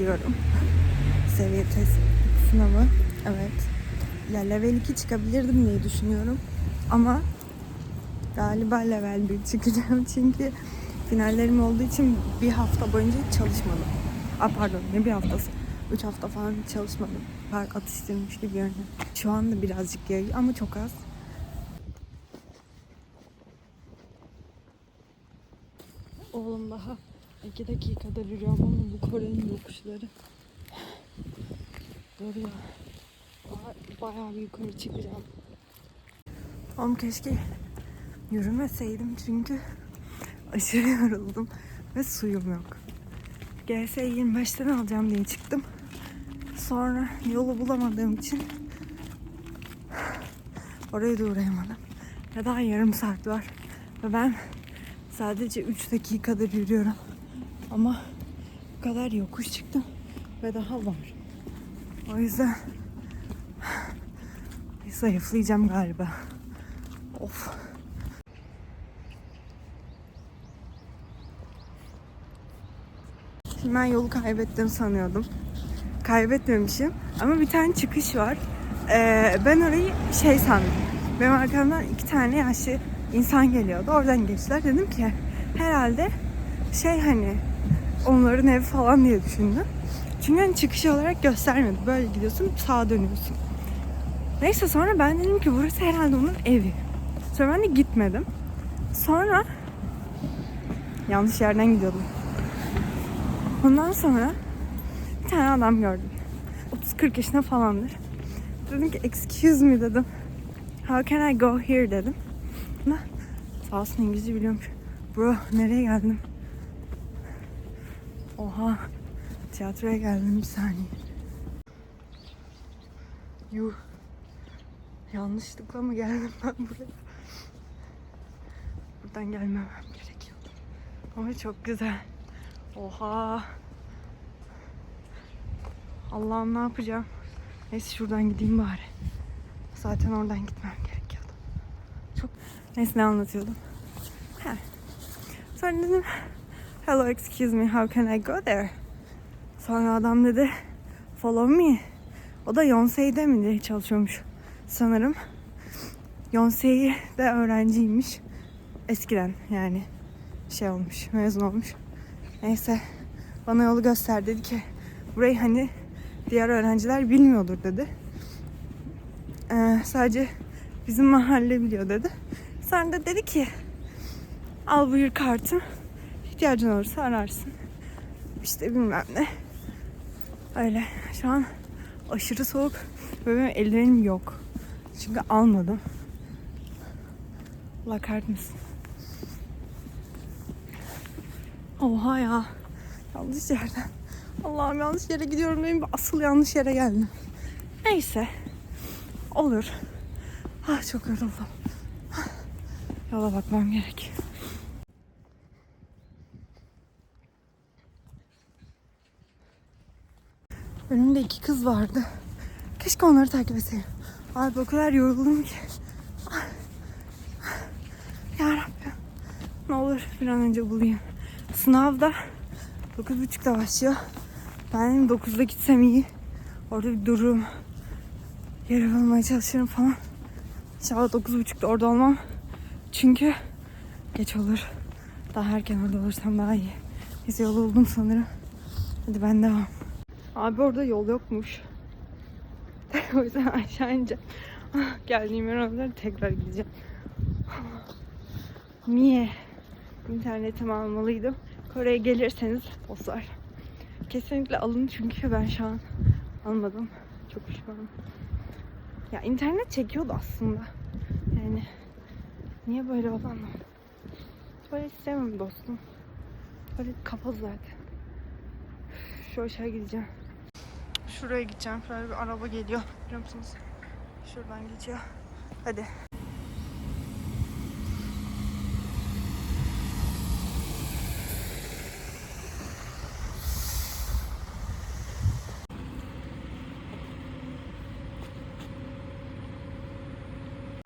Gidiyorum. Seviye test sınavı. Evet. Ya level 2 çıkabilirdim diye düşünüyorum. Ama galiba level 1 çıkacağım çünkü finallerim olduğu için bir hafta boyunca çalışmadım. Aa pardon ne bir haftası? 3 hafta falan çalışmadım. Park atıştırmış gibi görünüyor. Şu anda birazcık yağıyor ama çok az. Oğlum daha 2 dakikadır yürüyorum ama bu Kore'nin yokuşları. Daha bayağı bir yukarı çıkacağım. Oğlum keşke yürümeseydim çünkü aşırı yoruldum ve suyum yok. GS 25'ten alacağım diye çıktım. Sonra yolu bulamadığım için oraya da uğrayamadım. Ya daha yarım saat var. Ve ben sadece 3 dakikadır yürüyorum. Ama bu kadar yokuş çıktım ve daha var. O yüzden zayıflayacağım galiba. Of. Şimdi ben yolu kaybettim sanıyordum. Kaybetmemişim. Ama bir tane çıkış var. Ee, ben orayı şey sandım. Benim arkamdan iki tane yaşlı insan geliyordu. Oradan geçtiler. Dedim ki herhalde şey hani onların evi falan diye düşündüm. Çünkü hani çıkış olarak göstermedi. Böyle gidiyorsun sağa dönüyorsun. Neyse sonra ben dedim ki burası herhalde onun evi. Sonra ben de gitmedim. Sonra yanlış yerden gidiyordum. Ondan sonra bir tane adam gördüm. 30-40 yaşında falandır. Dedim ki excuse me dedim. How can I go here dedim. Ama sağ olsun İngilizce biliyormuş. Bro nereye geldim? Oha tiyatroya geldim bir saniye. Yuh. Yanlışlıkla mı geldim ben buraya? Buradan gelmemem gerekiyordu. Ama çok güzel. Oha. Allah'ım ne yapacağım? Neyse şuradan gideyim bari. Zaten oradan gitmem gerekiyordu. Çok... Neyse ne anlatıyordum? Heh. Sonra dedim Hello excuse me how can I go there? Sonra adam dedi follow me. O da Yonsei'de mi çalışıyormuş sanırım. Yonsei de öğrenciymiş. Eskiden yani şey olmuş mezun olmuş. Neyse bana yolu göster dedi ki burayı hani diğer öğrenciler bilmiyordur dedi. Ee, sadece bizim mahalle biliyor dedi. Sonra da dedi ki al buyur kartım. İhtiyacın olursa ararsın. İşte bilmem ne. Öyle. Şu an aşırı soğuk ve benim ellerim yok. Çünkü almadım. Allah kahretmesin. Oha ya. Yanlış yerden. Allah'ım yanlış yere gidiyorum. Benim asıl yanlış yere geldim. Neyse. Olur. Ah çok yoruldum. Yola bakmam gerek. Önümde iki kız vardı. Keşke onları takip etseydim. Abi o kadar yoruldum ki. Ah. Ya Rabbim. Ne olur bir an önce bulayım. Sınavda 9.30'da başlıyor. Ben 9'da gitsem iyi. Orada bir dururum. Yer bulmaya çalışırım falan. İnşallah 9.30'da orada olmam. Çünkü geç olur. Daha erken orada olursam daha iyi. Biz yolu buldum sanırım. Hadi ben devam. Abi orada yol yokmuş. o yüzden aşağı ineceğim. Geldiğim yer oradan tekrar gideceğim. Niye? İnternetimi almalıydım. Kore'ye gelirseniz dostlar. Kesinlikle alın çünkü ben şu an almadım. Çok pişmanım. Ya internet çekiyordu aslında. Yani niye böyle oldu anlamadım. Böyle istemem dostum. Böyle kapalı zaten. Şu aşağı gideceğim. Şuraya gideceğim. Şöyle bir araba geliyor. Biliyor musunuz? Şuradan geçiyor. Hadi.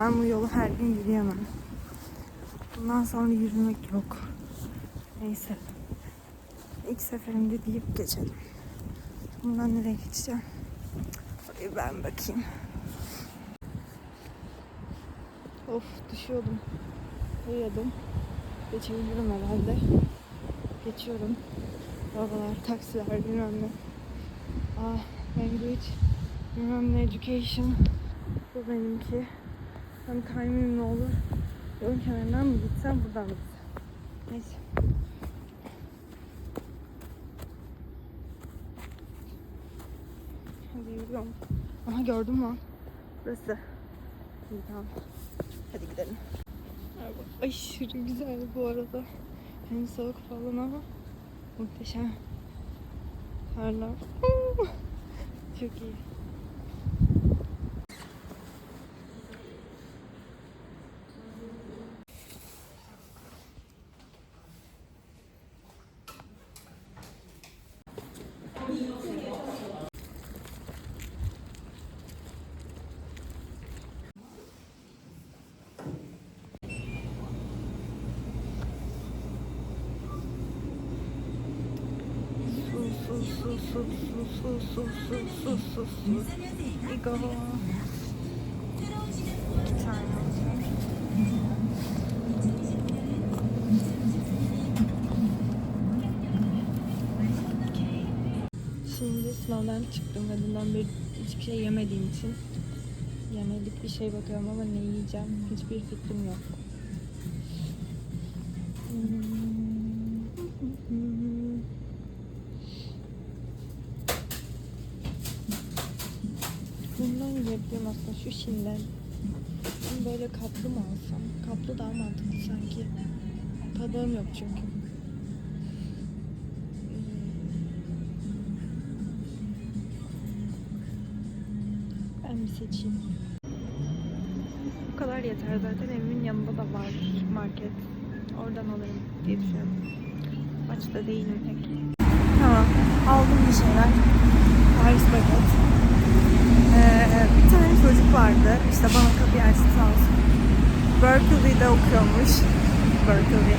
Ben bu yolu her gün yürüyemem. Bundan sonra yürümek yok. Neyse. İlk seferimde deyip geçelim. Bundan nereye geçeceğim? Oraya ben bakayım. Of düşüyordum. Uyuyordum. Geçebilirim herhalde. Geçiyorum. Arabalar, taksiler bilmem ne. Ah, language, bilmem ne, education. Bu benimki. Hem timing ne olur? Yolun kenarından mı gitsem, buradan mı gitsem? Neyse. Hadi yürüyorum. Aha gördüm lan. Burası. İyi tamam. Hadi gidelim. Araba aşırı güzel bu arada. Hem soğuk falan ama muhteşem. Karlar. Çok iyi. sus sus sus sus sus sus sus. Ego. İki. Şimdi sınavdan çıktım ve bundan beri hiçbir şey yemediğim için yemedik bir şey bakıyorum ama ne yiyeceğim hiçbir fikrim yok. Yiyebilirim aslında şu şilden. Ben böyle kaplı mı alsam? Kaplı daha mantıklı sanki. Tadığım yok çünkü. Ben bir seçeyim. Bu kadar yeter zaten. Evimin yanında da var market. Oradan alırım diye düşünüyorum. Maçta değilim pek. Tamam. Aldım bir şeyler. Paris baget. Ee, bir tane çocuk vardı. İşte bana kapıyı açtı sağ olsun. Berkeley'de okuyormuş. Berkeley.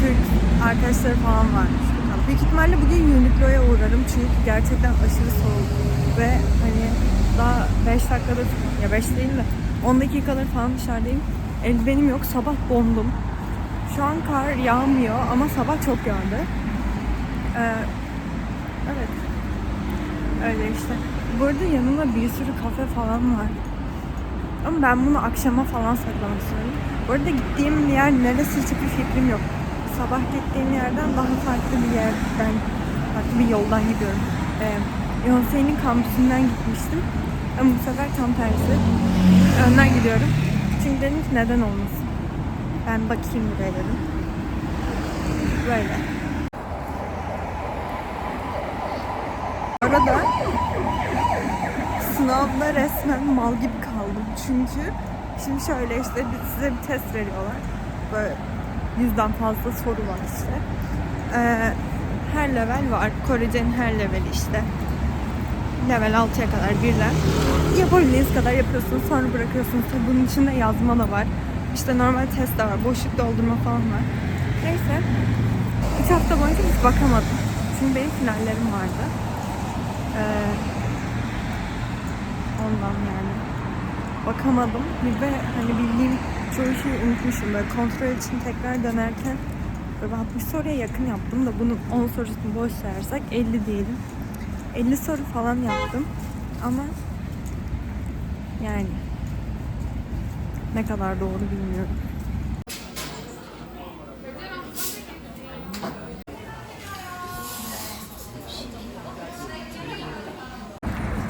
Türk arkadaşları falan varmış. Büyük ihtimalle bugün Uniqlo'ya uğrarım. Çünkü gerçekten aşırı soğuk. Ve hani daha 5 dakikadır, ya 5 değil de 10 dakikadır falan dışarıdayım. Eldivenim yok. Sabah dondum. Şu an kar yağmıyor ama sabah çok yağdı. Ee, evet. Öyle işte. Bu arada bir sürü kafe falan var. Ama ben bunu akşama falan saklamak istiyorum. Bu arada gittiğim yer neresi hiçbir fikrim yok. Sabah gittiğim yerden daha farklı bir yerden, farklı bir yoldan gidiyorum. Ee, Beyoncé'nin kampüsünden gitmiştim. Ama bu sefer tam tersi. Önden gidiyorum. Çünkü dedim ki neden olmasın. Ben bakayım buraya dedim. Böyle. Arada sınavda resmen mal gibi kaldım. Çünkü şimdi şöyle işte size bir test veriyorlar. Böyle yüzden fazla soru var işte. Ee, her level var. Korece'nin her leveli işte. Level 6'ya kadar birler. Yapabildiğiniz kadar yapıyorsunuz. Sonra bırakıyorsunuz. Tabii bunun içinde yazma da var. İşte normal test de var. Boşluk doldurma falan var. Neyse. 3 hafta boyunca hiç bakamadım. Çünkü benim finallerim vardı. Ee, ondan yani. Bakamadım. Ve hani bildiğim çoğu şeyi unutmuşum. Böyle kontrol için tekrar dönerken böyle 60 soruya yakın yaptım da bunun 10 sorusunu boş sayarsek 50 diyelim. 50 soru falan yaptım. Ama yani ne kadar doğru bilmiyorum.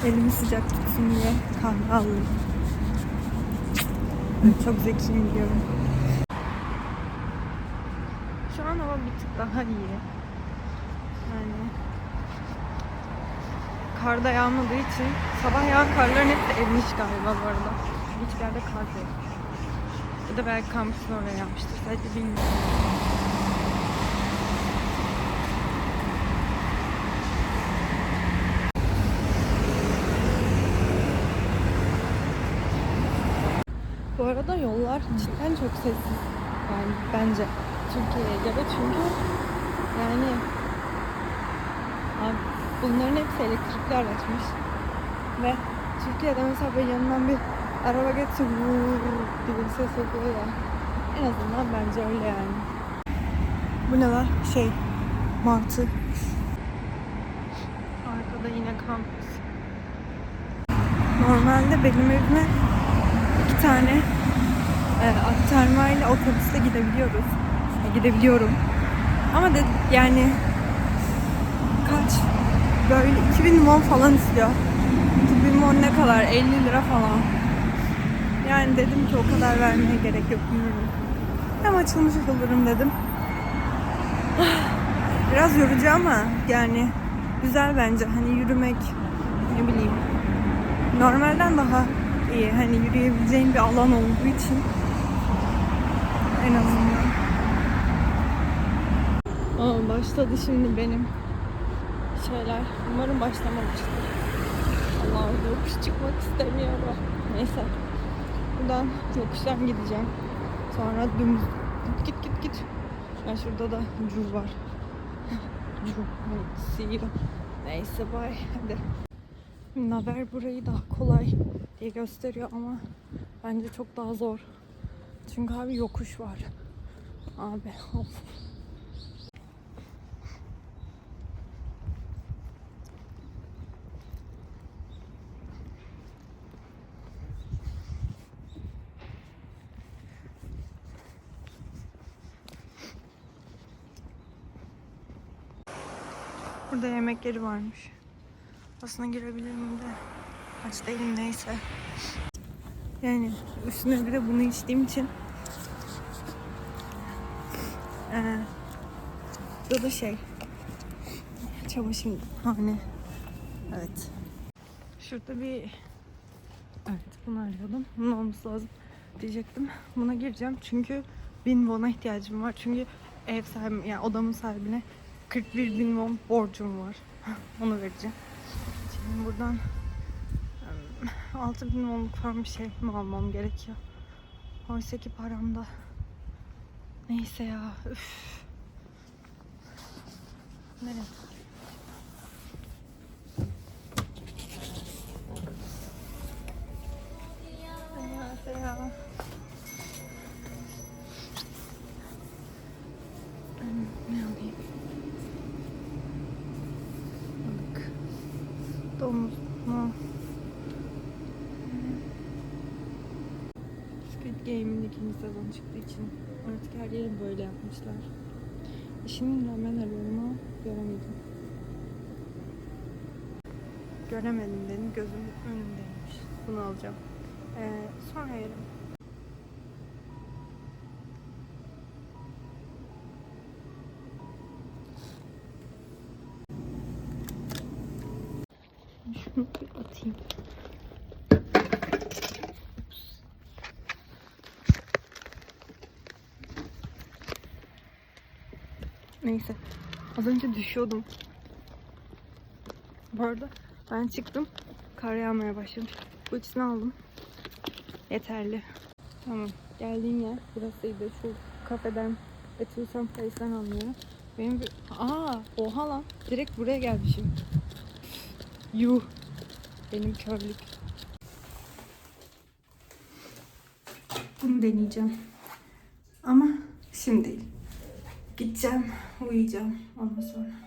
Elimi sıcak tutsun diye kahve aldım. Çok zekiyim biliyorum. Şu an hava bir tık daha iyi. Yani karda yağmadığı için sabah yağan karların hepsi erimiş galiba bu arada. Hiçbir yerde kar yok. Ya da belki kampüsün oraya yağmıştır. Sadece bilmiyorum. Arada yollar cidden çok sessiz. Yani bence Türkiye'ye göre çünkü yani Abi, bunların hepsi elektrikli araçmış. Ve Türkiye'de mesela böyle yanından bir araba vuuu diye bir ses yapıyor ya. En azından bence öyle yani. Bu ne lan? Şey, martı. Arkada yine kampüs. Normalde benim evime iki tane aktarmayla otobüste gidebiliyoruz. E, gidebiliyorum. Ama de, yani kaç böyle 2000 won falan istiyor. 2000 won ne kadar? 50 lira falan. Yani dedim ki o kadar vermeye gerek yok yürürüm. Hem açılmış olurum dedim. Biraz yorucu ama yani güzel bence. Hani yürümek ne bileyim normalden daha iyi. Hani yürüyebileceğin bir alan olduğu için en azından. Aa, başladı şimdi benim şeyler. Umarım başlamamıştır. Allah yokuş çıkmak istemiyorum. Neyse. Buradan yokuştan gideceğim. Sonra dümdüz git git git git. Ha, şurada da Cu var. You. Neyse bye. Hadi. Naber burayı daha kolay diye gösteriyor ama bence çok daha zor. Çünkü abi yokuş var. Abi of. Burada yemek yeri varmış. Aslında girebilir miyim de aç değilim neyse. Yani üstüne bir de bunu içtiğim için ee, bu da şey çamaşır. Evet. Şurada bir evet bunu arıyordum. Bunun olması lazım diyecektim. Buna gireceğim çünkü bin won'a ihtiyacım var. Çünkü ev sahibi yani odamın sahibine 41 bin won borcum var. Onu vereceğim. Şimdi buradan 6 bin wonluk falan bir şey mi almam gerekiyor? Oysa ki param da Neyse ya. Üf. Nereye? Ne alayım? Balık. Domuz? Squid Game'in ikinci sezonu çıktığı için artık her yeri böyle yapmışlar. Şimdi ramen arıyorum göremedim. Göremedim dedim, gözümün önündeymiş. Bunu alacağım. Ee, sonra yerim. Şunu bir atayım. Neyse. Az önce düşüyordum. Bu arada ben çıktım. Kar yağmaya başlamış. Bu ikisini aldım. Yeterli. Tamam. Geldiğim yer burasıydı. Şu kafeden Etusan Place'den anlıyorum. Benim bir... Aa, oha lan. Direkt buraya gelmişim. Yuh. Benim körlük. Bunu deneyeceğim. Ama şimdi değil. Gideceğim, uyuyacağım ondan sonra.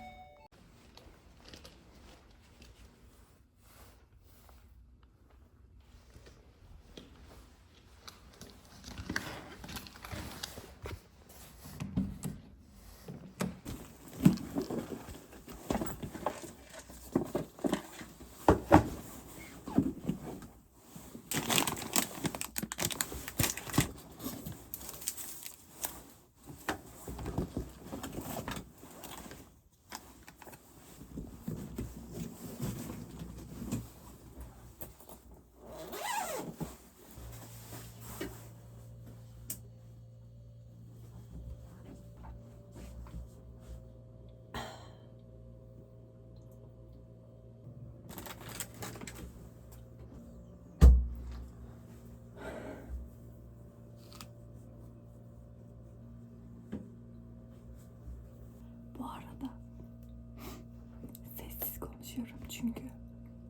çalışıyorum çünkü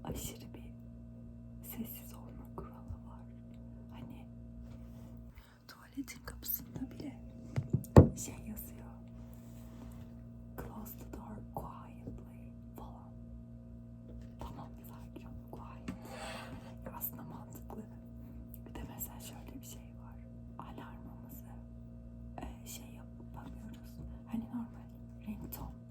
aşırı bir sessiz olma kuralı var. Hani tuvaletin kapısında bile şey yazıyor. Close the door quietly falan. Tamam sakin ol quiet. Aslında mantıklı. Bir de mesela şöyle bir şey var. Alarmımızı e, şey yapamıyoruz. Hani normal ringtone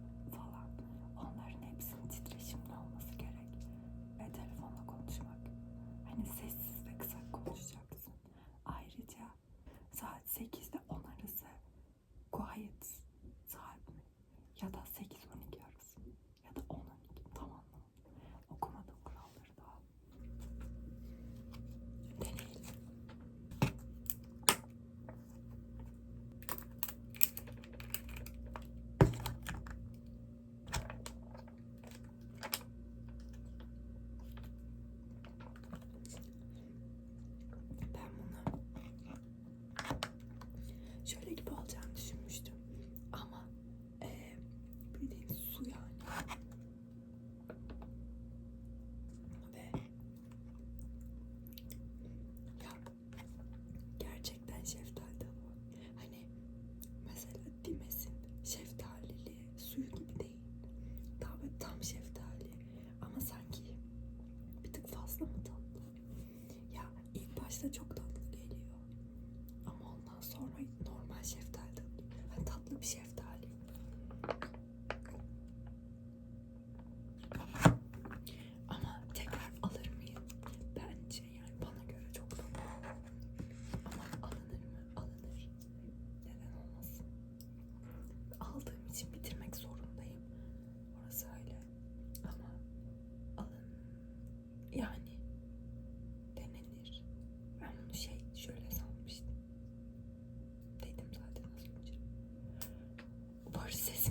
Herkese çok Görüşürüz.